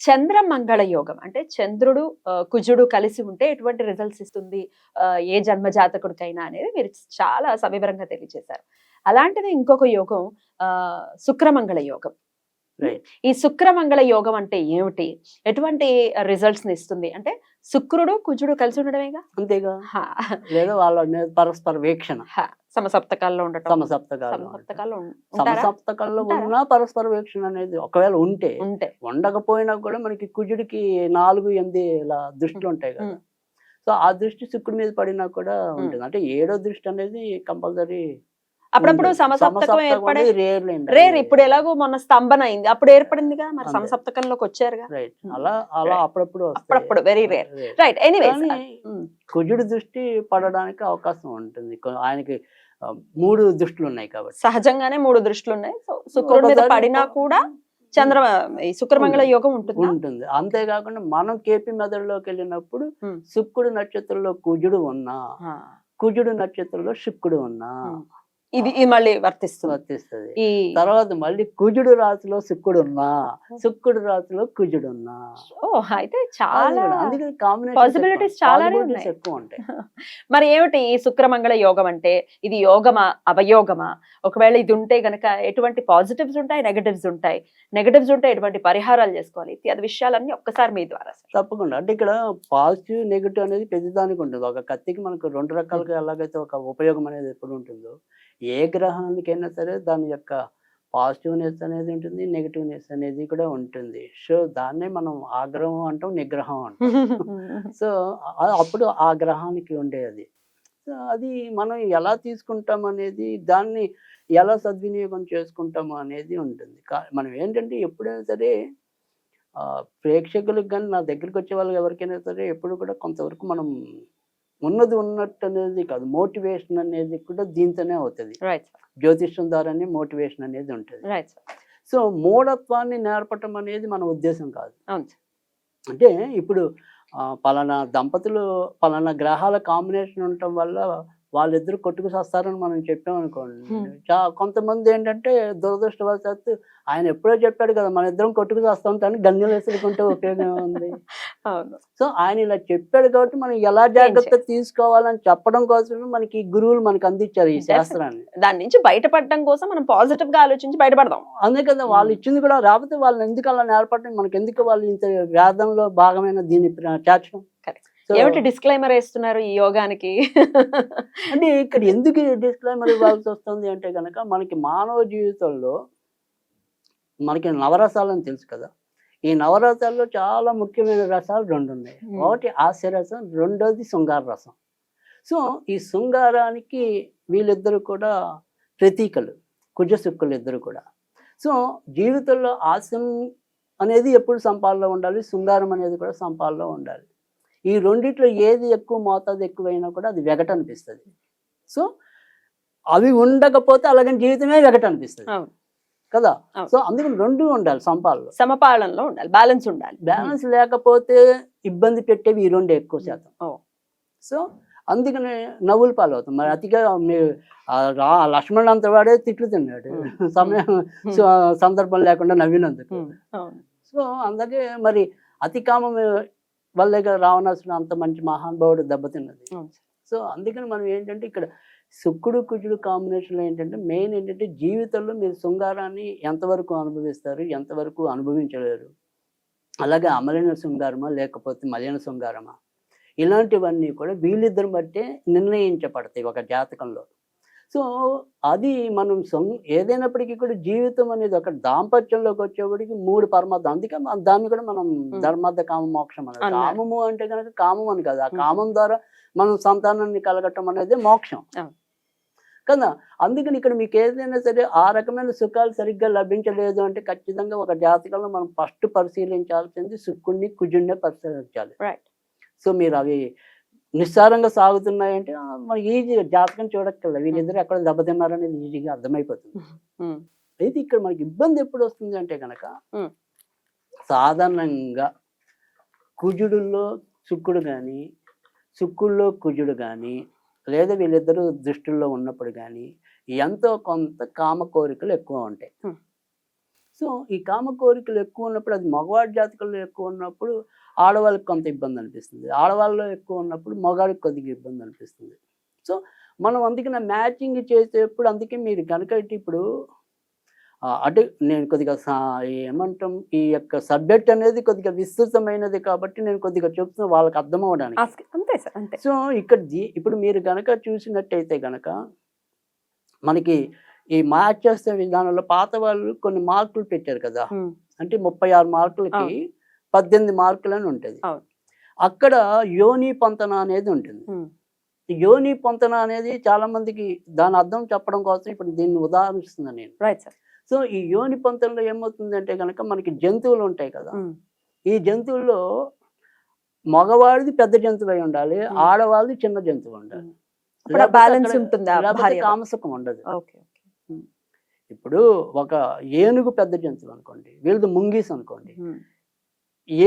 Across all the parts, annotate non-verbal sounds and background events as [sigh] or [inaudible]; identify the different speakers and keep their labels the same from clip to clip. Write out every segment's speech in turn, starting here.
Speaker 1: చంద్రమంగళ యోగం. అంటే చంద్రుడు కుజుడు కలిసి ఉంటే ఎటువంటి రిజల్ట్స్ ఇస్తుంది? ఏ జన్మ జాతకుడికైనా అనేది మీరు చాలా సవివరంగా తెలియజేశారు. అలాంటిది ఇంకొక యోగం ఆ శుక్రమంగళ యోగం. ఈ శుక్రమంగళ యోగం అంటే ఏమిటి? ఎటువంటి రిజల్ట్స్ని ఇస్తుంది? అంటే శుక్రుడు కుజుడు కలిసి ఉండడమేగా?
Speaker 2: అంతేగా. లేదా వాళ్ళ పరస్పర వీక్షణ.
Speaker 1: సమసప్తకాల్లో ఉండటం.
Speaker 2: సమసప్తకాలు
Speaker 1: సమసప్తకాల్లో
Speaker 2: సమసప్తకాల్లో? ఉన్నా పరస్పర వీక్షణ అనేది ఒకవేళ ఉంటే
Speaker 1: ఉంటే.
Speaker 2: ఉండకపోయినా కూడా మనకి కుజుడికి నాలుగు ఎనిమిది ఇలా దృష్టిలు ఉంటాయి కదా.
Speaker 1: ఉమ్.
Speaker 2: సో ఆ దృష్టి శుక్రుడి మీద పడినా కూడా ఉంటుంది. అంటే ఏడో దృష్టి అనేది కంపల్సరీ
Speaker 1: అప్పుడప్పుడు సమసప్తకం ఏర్పడే రేర్ ఇప్పుడు ఎలాగో మొన్న స్తంభన అయింది అప్పుడు ఏర్పడిందిగా మరి. సమసప్తకంలోకి వచ్చారుగా ఉమ్.
Speaker 2: అలా అలా. అప్పుడప్పుడు.
Speaker 1: అప్పుడప్పుడు, rare.
Speaker 2: Rare.
Speaker 1: రైట్ ఎనీవేస్
Speaker 2: కానీ కుజుడి దృష్టి పడడానికి అవకాశం ఉంటుంది ఆయనకి మూడు దృష్టిలు ఉన్నాయి కాబట్టి
Speaker 1: సహజంగానే మూడు దృష్టిలు ఉన్నాయి సో శుక్రుడి మీద పడినా కూడా చంద్ర ఈ శుక్రమంగళ యోగం ఉంటుంది
Speaker 2: ఉంటుంది అంతేకాకుండా మనం కేపీ మెదడులోకి వెళ్ళినప్పుడు. శుక్రుడు నక్షత్రంలో కుజుడు ఉన్నా కుజుడు నక్షత్రంలో శుక్రుడు ఉన్నా.
Speaker 1: ఇది మళ్ళీ వర్తిస్తుంది.
Speaker 2: వర్తిస్తుంది.
Speaker 1: ఈ
Speaker 2: తర్వాత మళ్ళీ కుజుడు రాశిలో శుక్రుడు ఉన్నా శుక్రుడు రాశిలో కుజుడు ఉన్నా
Speaker 1: అయితే చాలా చాలానే ఉన్నాయి.
Speaker 2: ఎక్కువ ఉంటాయి. [laughs]
Speaker 1: మరి ఏమిటి ఈ శుక్రమంగళ యోగం అంటే? ఇది యోగమా అవయోగమా? ఒకవేళ ఇది ఉంటే గనక ఎటువంటి పాజిటివ్స్ ఉంటాయి నెగటివ్స్ ఉంటాయి? నెగటివ్స్ ఉంటే ఎటువంటి పరిహారాలు చేసుకోవాలి? ఇత్యాది విషయాలన్నీ ఒక్కసారి మీ ద్వారా
Speaker 2: తప్పకుండా. అంటే ఇక్కడ పాజిటివ్ నెగిటివ్ అనేది ప్రతిదానికి ఉంటుంది ఒక కత్తికి మనకు రెండు రకాలుగా ఎలాగైతే ఒక ఉపయోగం అనేది ఎప్పుడు ఉంటుందో ఏ గ్రహానికైనా సరే దాని యొక్క పాజిటివ్నెస్ అనేది ఉంటుంది నెగిటివ్నెస్ అనేది కూడా ఉంటుంది. సో దాన్నే మనం ఆగ్రహం అంటాం నిగ్రహం అంటాం. [laughs] సో అప్పుడు ఆ గ్రహానికి ఉండేది సో అది మనం ఎలా తీసుకుంటాం అనేది దాన్ని ఎలా సద్వినియోగం చేసుకుంటాము అనేది ఉంటుంది. మనం ఏంటంటే ఎప్పుడైనా సరే ప్రేక్షకులకు కానీ నా దగ్గరికి వచ్చే వాళ్ళకి ఎవరికైనా సరే ఎప్పుడు కూడా కొంతవరకు మనం ఉన్నది ఉన్నట్టు అనేది కాదు. మోటివేషన్ అనేది కూడా దీంతోనే అవుతుంది. జ్యోతిష్యం ద్వారానే మోటివేషన్ అనేది ఉంటుంది. సో మూఢత్వాన్ని నేర్పటం అనేది మన ఉద్దేశం కాదు. అంటే ఇప్పుడు పలానా దంపతులు పలానా గ్రహాల కాంబినేషన్ ఉండటం వల్ల వాళ్ళిద్దరు కొట్టుకు వస్తారని మనం చెప్పాం అనుకోండి.
Speaker 1: Hmm.
Speaker 2: చా కొంతమంది ఏంటంటే దురదృష్టవశాత్తు ఆయన ఎప్పుడో చెప్పాడు కదా మన ఇద్దరం కొట్టుకు వస్తాం కానీ గన్నులు వేసుకుంటే ఉపయోగం ఉంది [laughs] సో ఆయన ఇలా చెప్పాడు కాబట్టి మనం ఎలా జాగ్రత్త తీసుకోవాలని చెప్పడం కోసమే మనకి గురువులు మనకి అందించారు ఈ. శాస్త్రాన్ని.
Speaker 1: దాని నుంచి బయటపడడం కోసం మనం పాజిటివ్గా ఆలోచించి బయటపడదాం.
Speaker 2: అంతే కదా వాళ్ళు ఇచ్చింది కూడా రాకపోతే వాళ్ళు ఎందుకు అలా నేర్పడటం? మనకి ఎందుకు వాళ్ళు ఇంత వేదంలో భాగమైన దీన్ని చేర్చడం
Speaker 1: Correct. ఏమిటి డిస్క్లైమర్ వేస్తున్నారు ఈ యోగానికి?
Speaker 2: అంటే ఇక్కడ ఎందుకు డిస్క్లైమర్ ఇవ్వాల్సి వస్తుంది అంటే కనుక మనకి మానవ జీవితంలో మనకి నవరసాలని తెలుసు కదా. ఈ నవరసాల్లో చాలా ముఖ్యమైన రసాలు రెండు ఉన్నాయి. ఒకటి హాస్యరసం రెండోది శృంగార రసం. సో ఈ శృంగారానికి వీళ్ళిద్దరు కూడా ప్రతీకలు కుజశుక్కులు ఇద్దరు కూడా. సో జీవితంలో హాస్యం అనేది ఎప్పుడు సంపాదనలో ఉండాలి శృంగారం అనేది కూడా సంపాదనలో ఉండాలి. ఈ రెండిట్లో ఏది ఎక్కువ మోతాదు ఎక్కువైనా కూడా అది వెగట అనిపిస్తుంది. సో అవి ఉండకపోతే అలాగని జీవితమే వెగట అనిపిస్తుంది. కదా. సో అందుకని రెండు ఉండాలి సంపాదనలో
Speaker 1: సమపాలనలో ఉండాలి బ్యాలెన్స్ ఉండాలి.
Speaker 2: బ్యాలెన్స్ లేకపోతే ఇబ్బంది పెట్టేవి ఈ రెండు ఎక్కువ శాతం. సో అందుకనే నవ్వులు పాలవుతాం. మరి అతిగా లక్ష్మణుడు అంత వాడే తిట్లు తిన్నాడు. సమయం సో సందర్భం లేకుండా నవ్వినందుకు. సో అందుకే మరి అతి కామం వల్లే కదా రావణాసుడు అంత మంచి మహానుభావుడు దెబ్బతిన్నది. సో అందుకని మనం ఏంటంటే ఇక్కడ శుక్రుడు కుజుడు కాంబినేషన్లో ఏంటంటే మెయిన్ ఏంటంటే జీవితంలో మీరు శృంగారాన్ని ఎంతవరకు అనుభవిస్తారు ఎంతవరకు అనుభవించలేరు? అలాగే అమలిన శృంగారమా లేకపోతే మలిన శృంగారమా? ఇలాంటివన్నీ కూడా వీళ్ళిద్దరిని బట్టే నిర్ణయించబడతాయి ఒక జాతకంలో. సో అది మనం సొం ఏదైనప్పటికీ కూడా జీవితం అనేది ఒక దాంపత్యంలోకి వచ్చేప్పటికి మూడు పరమార్థం అందుకే దాన్ని కూడా మనం ధర్మార్థ కామ మోక్షం
Speaker 1: అన్నారు.
Speaker 2: కామము అంటే కనుక కామం అని కాదు ఆ. కామం ద్వారా మనం సంతానాన్ని కలగటం అనేది మోక్షం. కదా అందుకని ఇక్కడ మీకు ఏదైనా సరే ఆ రకమైన సుఖాలు సరిగ్గా లభించలేదు అంటే ఖచ్చితంగా ఒక జాతకంలో మనం ఫస్ట్ పరిశీలించాల్సింది సుక్కుడిని కుజుడినే పరిశీలించాలి. సో మీరు అవి నిస్సారంగా సాగుతున్నాయంటే మనం ఈజీ జాతకం చూడక్కర్లేదు వీళ్ళిద్దరు ఎక్కడ దెబ్బతిన్నారనేది ఈజీగా అర్థమైపోతుంది అయితే ఇక్కడ మనకి ఇబ్బంది ఎప్పుడు వస్తుంది అంటే కనుక. సాధారణంగా కుజుడుల్లో శుక్రుడు కానీ శుక్రుల్లో కుజుడు కానీ లేదా వీళ్ళిద్దరూ దృష్టిల్లో ఉన్నప్పుడు కానీ ఎంతో కొంత కామ కోరికలు ఎక్కువ ఉంటాయి. సో ఈ కామ కోరికలు ఎక్కువ ఉన్నప్పుడు అది మగవాడి జాతకంలో ఎక్కువ ఉన్నప్పుడు ఆడవాళ్ళకి కొంత ఇబ్బంది అనిపిస్తుంది. ఆడవాళ్ళలో ఎక్కువ ఉన్నప్పుడు మగవాడికి కొద్దిగా ఇబ్బంది అనిపిస్తుంది. సో మనం అందుకనే మ్యాచింగ్ చేసేప్పుడు అందుకే మీరు కనుక ఇప్పుడు అంటే నేను కొద్దిగా ఏమంటాం ఈ యొక్క సబ్జెక్ట్ అనేది కొద్దిగా విస్తృతమైనది కాబట్టి నేను కొద్దిగా చెప్తున్నా వాళ్ళకి అర్థం అవడానికి
Speaker 1: అంతే సార్ అంతే.
Speaker 2: సో ఇక్కడ ఇప్పుడు మీరు గనక చూసినట్టయితే గనక మనకి ఈ మ్యాచ్ చేసే విధానంలో పాత వాళ్ళు కొన్ని మార్కులు పెట్టారు కదా. అంటే ముప్పై ఆరు మార్కులకి పద్దెనిమిది మార్కులు అని ఉంటుంది. అక్కడ యోని పొంతన అనేది ఉంటుంది. యోని పొంతన అనేది చాలా మందికి దాని అర్థం చెప్పడం కోసం ఇప్పుడు దీన్ని ఉదాహరిస్తున్నాను నేను.
Speaker 1: రైట్ సార్
Speaker 2: సో ఈ యోని పొంతనలో ఏమవుతుందంటే కనుక మనకి జంతువులు ఉంటాయి కదా. ఈ జంతువుల్లో మగవాడిది పెద్ద జంతువు అయి ఉండాలి. ఆడవాళ్ళది చిన్న జంతువు ఉండాలి.
Speaker 1: బ్యాలెన్స్ ఉంటుందా
Speaker 2: కామసుఖం ఉండదు. ఇప్పుడు ఒక ఏనుగు పెద్ద జంతువు అనుకోండి వీళ్ళది ముంగీస్ అనుకోండి.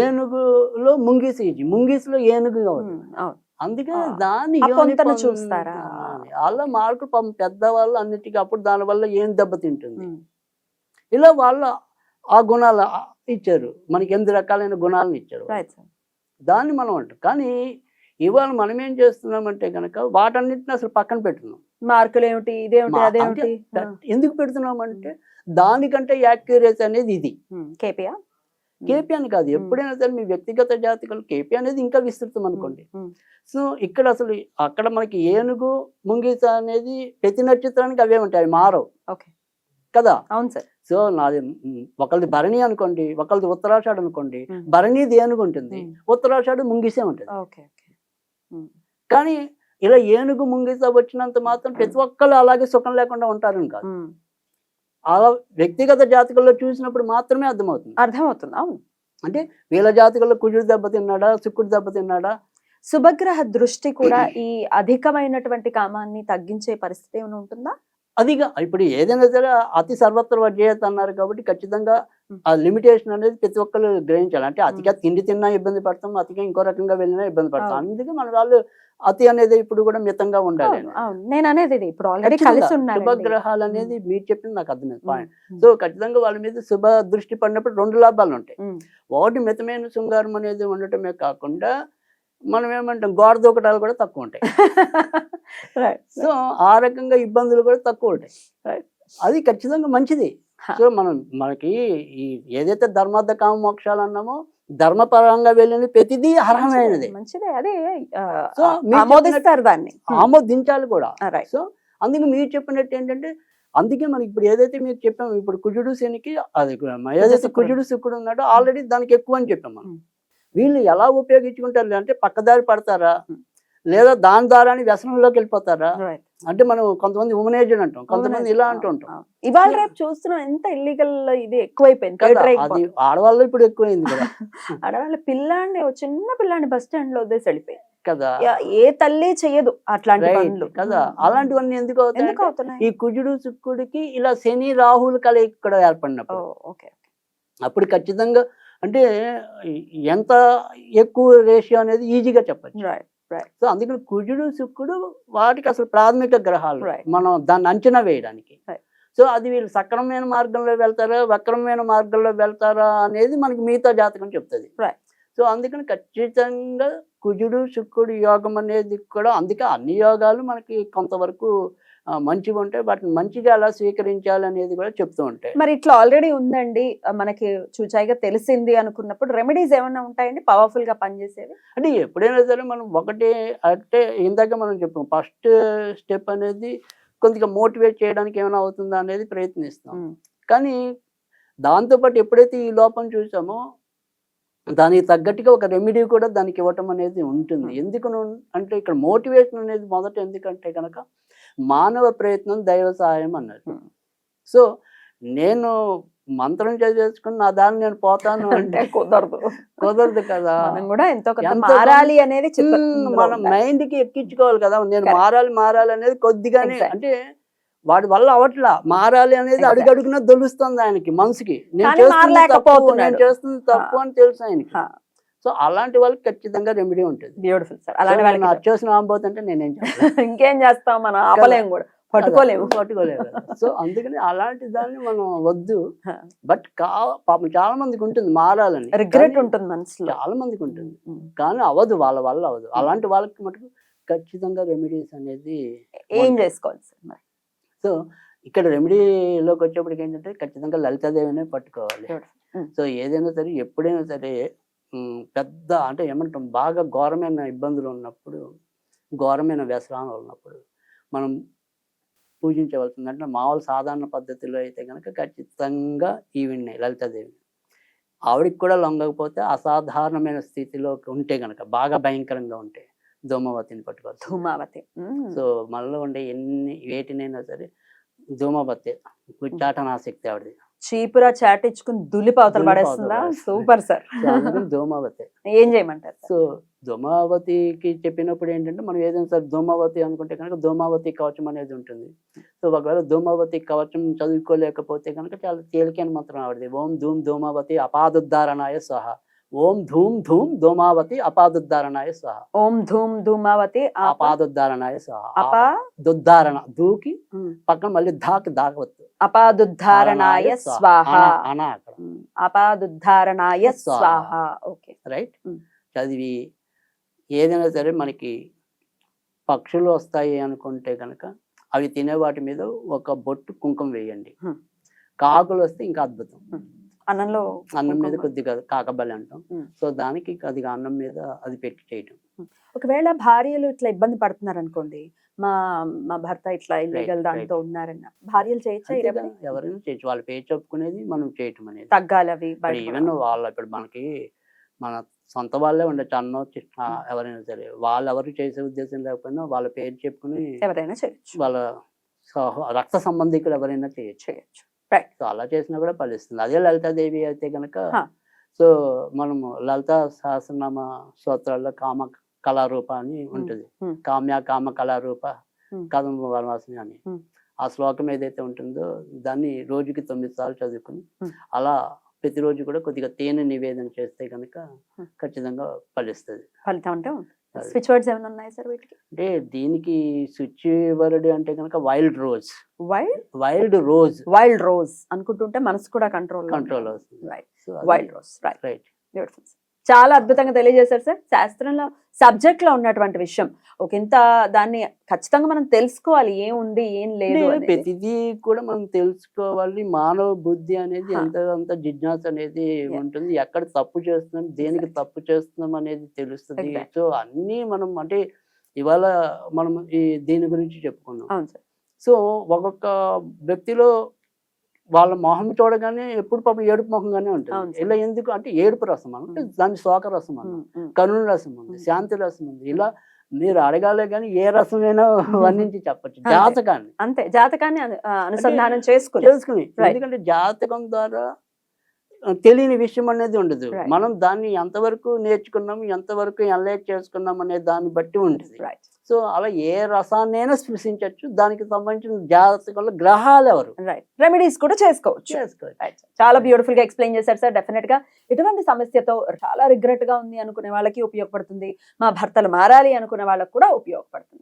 Speaker 2: ఏనుగులో ముంగీస్ ఈజీ ముంగీస్లో ఏనుగు అవుతుంది అందుకే దాన్ని
Speaker 1: చూస్తారా?
Speaker 2: అలా మార్కులు పాపం పెద్దవాళ్ళు అన్నిటికీ అప్పుడు దానివల్ల ఏం దెబ్బతింటుంది ఇలా వాళ్ళ ఆ గుణాలు ఇచ్చారు. మనకి ఎనిమిది రకాలైన గుణాలను ఇచ్చారు దాన్ని మనం అంటాం. కానీ ఇవాళ మనం ఏం చేస్తున్నామంటే కనుక వాటన్నిటిని అసలు పక్కన పెట్టున్నాం.
Speaker 1: మార్కులు ఏమిటి ఇదేమిటి అదేమిటి?
Speaker 2: ఎందుకు పెడుతున్నామంటే దానికంటే యాక్యురేట్ అనేది ఇది.
Speaker 1: కేపియా?
Speaker 2: కేపీ అని కాదు. ఎప్పుడైనా సరే మీ వ్యక్తిగత జాతకాలు కేపీ అనేది ఇంకా విస్తృతం అనుకోండి. సో ఇక్కడ అసలు అక్కడ మనకి ఏనుగు ముంగీస అనేది ప్రతి నక్షత్రానికి అవే ఉంటాయి. అవి మారవు.
Speaker 1: ఓకే.
Speaker 2: కదా?
Speaker 1: అవును సార్.
Speaker 2: సో నాది ఒకళ్ళది భరణి అనుకోండి ఒకళ్ళది ఉత్తరాషాఢ అనుకోండి. భరణిది ఏనుగు ఉంటుంది.
Speaker 1: మ్మ్.
Speaker 2: ఉత్తరాషాఢ ముంగిసే ఉంటుంది. కానీ ఇలా ఏనుగు ముంగిస వచ్చినంత మాత్రం ప్రతి ఒక్కళ్ళు అలాగే సుఖం లేకుండా ఉంటారని కాదు. అలా వ్యక్తిగత జాతకంలో చూసినప్పుడు మాత్రమే అర్థమవుతుంది.
Speaker 1: అర్థమవుతుంది. అవును.
Speaker 2: అంటే వీళ్ళ జాతకంలో కుజుడు దెబ్బతిన్నాడా శుక్రుడు దెబ్బతిన్నాడా
Speaker 1: శుభగ్రహ దృష్టి కూడా ఈ అధికమైనటువంటి కామాన్ని తగ్గించే పరిస్థితి ఏమైనా ఉంటుందా?
Speaker 2: అదిగా ఇప్పుడు ఏదైనా సరే అతి సర్వత్ర వర్జయత అన్నారు కాబట్టి ఖచ్చితంగా. ఆ లిమిటేషన్ అనేది ప్రతి ఒక్కరు గ్రహించాలి. అంటే అతిగా తిండి తిన్నా ఇబ్బంది పడతాం అతిగా ఇంకో రకంగా వెళ్ళినా ఇబ్బంది పడతాం. అందుకే మన వాళ్ళు అతి అనేది ఇప్పుడు కూడా మితంగా ఉండాలి
Speaker 1: నేను అనేది ఇప్పుడు ఆల్రెడీ కలిసి
Speaker 2: శుభగ్రహాలు అనేది మీరు చెప్పింది నాకు అర్థమైంది. పాయింట్ సో ఖచ్చితంగా వాళ్ళ మీద శుభ దృష్టి పడినప్పుడు రెండు లాభాలు ఉంటాయి. ఒకటి మితమైన శృంగారం అనేది ఉండటమే కాకుండా మనం ఏమంటాం గోడ దూకటాలు కూడా తక్కువ ఉంటాయి. [laughs] సో ఆ రకంగా ఇబ్బందులు కూడా తక్కువ ఉంటాయి. అది ఖచ్చితంగా మంచిది. సో మనం మనకి ఈ ఏదైతే ధర్మార్థ కామ మోక్షాలు అన్నామో ధర్మపరంగా వెళ్ళిన ప్రతిదీ అర్హమైనది.
Speaker 1: మంచిదే అదే ఆమోదిస్తారు దాన్ని.
Speaker 2: ఆమోదించాలి కూడా. సో అందుకే మీరు చెప్పినట్టు ఏంటంటే అందుకే మనకి ఇప్పుడు ఏదైతే మీరు చెప్పాము ఇప్పుడు కుజుడు శనికి అది ఏదైతే. కుజుడు శుక్రుడు ఉన్నాడో ఆల్రెడీ దానికి ఎక్కువ అని చెప్పాం మనం. వీళ్ళు ఎలా ఉపయోగించుకుంటారు అంటే పక్కదారి పడతారా. లేదా దాని ద్వారాని వ్యసనంలోకి వెళ్ళిపోతారా? అంటే మనం కొంతమంది ఉమెనేజెడ్ అంటాం కొంతమంది ఇలా అంటూ ఉంటాం.
Speaker 1: ఇవాళ రేపు చూస్తున్నాం ఎంత ఇల్లీగల్ ఇది ఎక్కువైపోయింది
Speaker 2: అది. ఆడవాళ్ళు ఇప్పుడు ఎక్కువైంది కదా. [laughs]
Speaker 1: ఆడవాళ్ళ పిల్లాన్ని చిన్న పిల్లాన్ని బస్ స్టాండ్లో వదిలేసి వెళ్ళిపోయి
Speaker 2: కదా.
Speaker 1: ఏ తల్లి చెయ్యదు అట్లాంటి పనులు.
Speaker 2: కదా.
Speaker 1: ఉమ్.
Speaker 2: అలాంటివన్నీ ఎందుకు
Speaker 1: అవుతున్నాయి?
Speaker 2: ఈ కుజుడు శుక్రుడికి ఇలా శని రాహులు కలయిక కూడా
Speaker 1: ఓ,
Speaker 2: ఏర్పడినప్పుడు
Speaker 1: ఓకే
Speaker 2: అప్పుడు ఖచ్చితంగా అంటే ఎంత ఎక్కువ రేషియో అనేది ఈజీగా చెప్పచ్చు.
Speaker 1: రైట్
Speaker 2: సో అందుకని కుజుడు శుక్రుడు వాటికి అసలు ప్రాథమిక గ్రహాలు. మనం దాన్ని అంచనా వేయడానికి. సో అది వీళ్ళు సక్రమమైన మార్గంలో వెళ్తారా వక్రమైన మార్గంలో వెళ్తారా అనేది మనకి మిగతా జాతకం చెప్తుంది. సో అందుకని ఖచ్చితంగా కుజుడు శుక్రుడు యోగం అనేది కూడా అందుకే అన్ని యోగాలు మనకి కొంతవరకు మంచిగా ఉంటాయి వాటిని మంచిగా ఎలా స్వీకరించాలి అనేది కూడా చెప్తూ ఉంటాయి.
Speaker 1: మరి ఇట్లా ఆల్రెడీ ఉందండి. మనకి చూచాయిగా తెలిసింది అనుకున్నప్పుడు రెమెడీస్ ఏమైనా ఉంటాయండి? పవర్ఫుల్గా పనిచేసేవి?
Speaker 2: అంటే ఎప్పుడైనా సరే మనం ఒకటే అంటే ఇందాక మనం చెప్పాం ఫస్ట్ స్టెప్ అనేది కొద్దిగా మోటివేట్ చేయడానికి ఏమైనా అవుతుందా అనేది ప్రయత్నిస్తాం. కానీ దాంతోపాటు ఎప్పుడైతే ఈ లోపం చూసామో దానికి తగ్గట్టుగా ఒక రెమెడీ కూడా దానికి ఇవ్వటం అనేది ఉంటుంది. ఎందుకు అంటే ఇక్కడ మోటివేషన్ అనేది మొదట ఎందుకంటే కనుక మానవ ప్రయత్నం దైవ సహాయం అన్నారు
Speaker 1: Hmm.
Speaker 2: సో నేను మంత్రం చదివేసుకుని నా దాన్ని నేను పోతాను
Speaker 1: అంటే కుదరదు
Speaker 2: కుదరదు కదా
Speaker 1: కూడా ఎంతో మారాలి అనేది
Speaker 2: మన. మైండ్కి ఎక్కించుకోవాలి కదా నేను. మారాలి మారాలి అనేది కొద్దిగానే. అంటే వాడి వల్ల అవట్లా మారాలి అనేది. అడుగడుగున తెలుస్తుంది ఆయనకి మనసుకి నేను చేస్తుంది తప్పు
Speaker 1: మారలేకపోతున్నాడు.
Speaker 2: నేను చేస్తుంది తప్పు అని తెలుసు ఆయనకి. సో అలాంటి వాళ్ళకి ఖచ్చితంగా రెమెడీ ఉంటుంది.
Speaker 1: బ్యూటిఫుల్ సార్ అలాంటి వాళ్ళకి
Speaker 2: అత్యవసరం ఆంబోతుంటే నేనేం చెప్పను [laughs]
Speaker 1: ఇంకేం చేస్తాం మనం? ఆపలేము కూడా. పట్టుకోలేము.
Speaker 2: పట్టుకోలేము. సో అందుకని అలాంటి దాన్ని మనం వద్దు. బట్ కా పాపం చాలా మందికి ఉంటుంది మారాలని.
Speaker 1: రిగ్రెట్ ఉంటుంది మనసులో.
Speaker 2: చాలా మందికి ఉంటుంది. కానీ అవ్వదు వాళ్ళ వల్ల అవ్వదు. అలాంటి వాళ్ళకి మటుకు ఖచ్చితంగా రెమెడీస్ అనేది
Speaker 1: ఏం చేసుకోవాలి సార్
Speaker 2: సో ఇక్కడ రెమెడీలోకి వచ్చేప్పటికి ఏంటంటే ఖచ్చితంగా లలితాదేవినే పట్టుకోవాలి. సో ఏదైనా సరే ఎప్పుడైనా సరే పెద్ద అంటే ఏమంటాం బాగా ఘోరమైన ఇబ్బందులు ఉన్నప్పుడు ఘోరమైన వ్యసనాలు ఉన్నప్పుడు మనం పూజించవలసింది అంటే మామూలు సాధారణ పద్ధతిలో అయితే కనుక ఖచ్చితంగా ఈవిడ్ని లలితాదేవి ఆవిడికి కూడా లొంగకపోతే అసాధారణమైన స్థితిలో ఉంటే కనుక బాగా భయంకరంగా ఉంటే దోమవతిని పట్టుకోవచ్చు
Speaker 1: ధూమావతి.
Speaker 2: సో మనలో ఉండే ఎన్ని వేటినైనా సరే ధూమబత్తే ఉచ్చాటనాశక్తి ఆవిడది.
Speaker 1: చీపురా చాటించుకుని దులిపావతలు
Speaker 2: దులిపావతలు
Speaker 1: పడేస్తుందా. Super sir.
Speaker 2: ధూమావతి.
Speaker 1: ఏం చేయమంటారు
Speaker 2: సో ధూమావతికి చెప్పినప్పుడు ఏంటంటే మనం ఏదైనా సరే ధూమావతి అనుకుంటే కనుక ధూమావతి కవచం అనేది ఉంటుంది. సో ఒకవేళ ధూమావతి కవచం చదువుకోలేకపోతే కనుక చాలా తేలికైన మంత్రం ఆవిడది. ఓం ధూమ్ ధూమావతి అపాదుద్ధారణాయ స్వహ ఓం ధూమ్ ధూమ్ ధూమావతి అపాదుద్ధారణాయ స్వహ
Speaker 1: ఓం ధూమ్ ధూమావతి
Speaker 2: అపాదుద్ధారణాయ స్వహ
Speaker 1: అప
Speaker 2: దుద్ధారణ దూకి. పక్కన మళ్ళీ ధాకి దాగవద్దు
Speaker 1: అపాదుద్ధారణాయ స్వాహ.
Speaker 2: అన- అక్కడ.
Speaker 1: అపాదుద్ధారణాయ
Speaker 2: స్వాహ.
Speaker 1: ఓకే.
Speaker 2: రైట్. చదివి ఏదైనా సరే మనకి పక్షులు వస్తాయి అనుకుంటే కనుక అవి తినే వాటి మీద ఒక బొట్టు కుంకుమ వేయండి. కాకులు వస్తే ఇంకా అద్భుతం.
Speaker 1: అన్నంలో
Speaker 2: అన్నం మీద. కొద్దిగా కాకబలి అంటాం. సో దానికి కొద్దిగా అన్నం మీద అది పెట్టి చేయటం.
Speaker 1: ఒకవేళ భార్యలు ఇట్లా ఇబ్బంది పడుతున్నారు అనుకోండి మా మా భర్త ఇట్లా ఇల్లీగల్. దాంతో ఉన్నారన్న భార్యలు చేయొచ్చా?
Speaker 2: ఎవరైనా చేయొచ్చు. వాళ్ళ పేరు చెప్పుకునేది మనం చేయటం అనేది.
Speaker 1: తగ్గాలి అవి
Speaker 2: ఈవెన్ వాళ్ళ ఇప్పుడు మనకి మన సొంత వాళ్ళే ఉండొచ్చు అన్నో ఎవరైనా సరే. వాళ్ళు ఎవరు చేసే ఉద్దేశం లేకపోయినా వాళ్ళ పేరు చెప్పుకుని
Speaker 1: ఎవరైనా చేయొచ్చు.
Speaker 2: వాళ్ళ రక్త సంబంధికులు ఎవరైనా చేయొచ్చు.
Speaker 1: చేయొచ్చు.
Speaker 2: సో అలా చేసినా కూడా ఫలిస్తుంది అదే లలితాదేవి అయితే కనుక. సో మనము లలిత సహస్రనామ స్తోత్రాల్లో కామ కళారూప అని ఉంటుంది. కామ్య కామ కళారూప. కదంబ వనవాసిని అని. ఆ శ్లోకం ఏదైతే ఉంటుందో దాన్ని రోజుకి తొమ్మిది సార్లు చదువుకుని. అలా ప్రతిరోజు కూడా కొద్దిగా తేనె నివేదన చేస్తే కనుక. ఖచ్చితంగా ఫలిస్తుంది
Speaker 1: ఫలితం అంటే స్విచ్ వర్డ్స్ ఏమైనా ఉన్నాయి సార్ వీటికి?
Speaker 2: అంటే దీనికి స్విచ్ వర్డ్ అంటే కనుక wild rose.
Speaker 1: Wild?
Speaker 2: Wild rose.
Speaker 1: Wild rose అనుకుంటుంటే మనసు కూడా కంట్రోల్
Speaker 2: కంట్రోల్ అవుతుంది.
Speaker 1: Right wild rose right
Speaker 2: right
Speaker 1: beautiful చాలా అద్భుతంగా తెలియజేశారు సార్ శాస్త్రంలో సబ్జెక్ట్లో ఉన్నటువంటి విషయం ఒక ఇంత దాన్ని ఖచ్చితంగా మనం తెలుసుకోవాలి ఏం ఉంది ఏం లేదు.
Speaker 2: ప్రతిదీ కూడా మనం తెలుసుకోవాలి మానవ బుద్ధి అనేది. ఎంత అంత జిజ్ఞాస అనేది. ఉంటుంది ఎక్కడ తప్పు చేస్తున్నాం దేనికి. తప్పు చేస్తున్నాం అనేది తెలుస్తుంది. సో అన్నీ మనం అంటే ఇవాళ మనం ఈ దీని గురించి చెప్పుకున్నాం సో ఒక్కొక్క వ్యక్తిలో వాళ్ళ మొహం చూడగానే ఎప్పుడు పాపం ఏడుపు మొహంగానే ఉంటుంది. ఇలా ఎందుకు అంటే ఏడుపు రసం అంటే. దాని శోక రసం అన్న. కరుణ రసం ఉంది. శాంతి రసం ఉంది ఇలా మీరు అడగాలే కానీ ఏ రసమైనా [laughs] [laughs] వర్ణించి చెప్పచ్చు. జాతకాన్ని
Speaker 1: అంతే జాతకాన్ని అనుసంధానం చేసుకుని Right.
Speaker 2: ఎందుకంటే జాతకం ద్వారా తెలియని విషయం అనేది ఉండదు. మనం దాన్ని ఎంతవరకు నేర్చుకున్నాం ఎంతవరకు ఎనలైజ్ చేసుకున్నాం అనే దాన్ని బట్టి ఉంటుంది
Speaker 1: రైట్
Speaker 2: సో అలా ఏ రసాన్నైనా స్పృశించవచ్చు దానికి సంబంధించిన జాతకంలో గ్రహాలు ఎవరు
Speaker 1: రైట్ రెమెడీస్ కూడా చేసుకోవచ్చు.
Speaker 2: చేసుకోవచ్చు.
Speaker 1: చాలా బ్యూటిఫుల్గా ఎక్స్ప్లెయిన్ చేశారు సార్. డెఫినెట్గా ఇటువంటి సమస్యతో చాలా రిగ్రెట్గా ఉంది అనుకునే వాళ్ళకి ఉపయోగపడుతుంది. మా భర్తలు మారాలి అనుకునే వాళ్ళకి కూడా ఉపయోగపడుతుంది.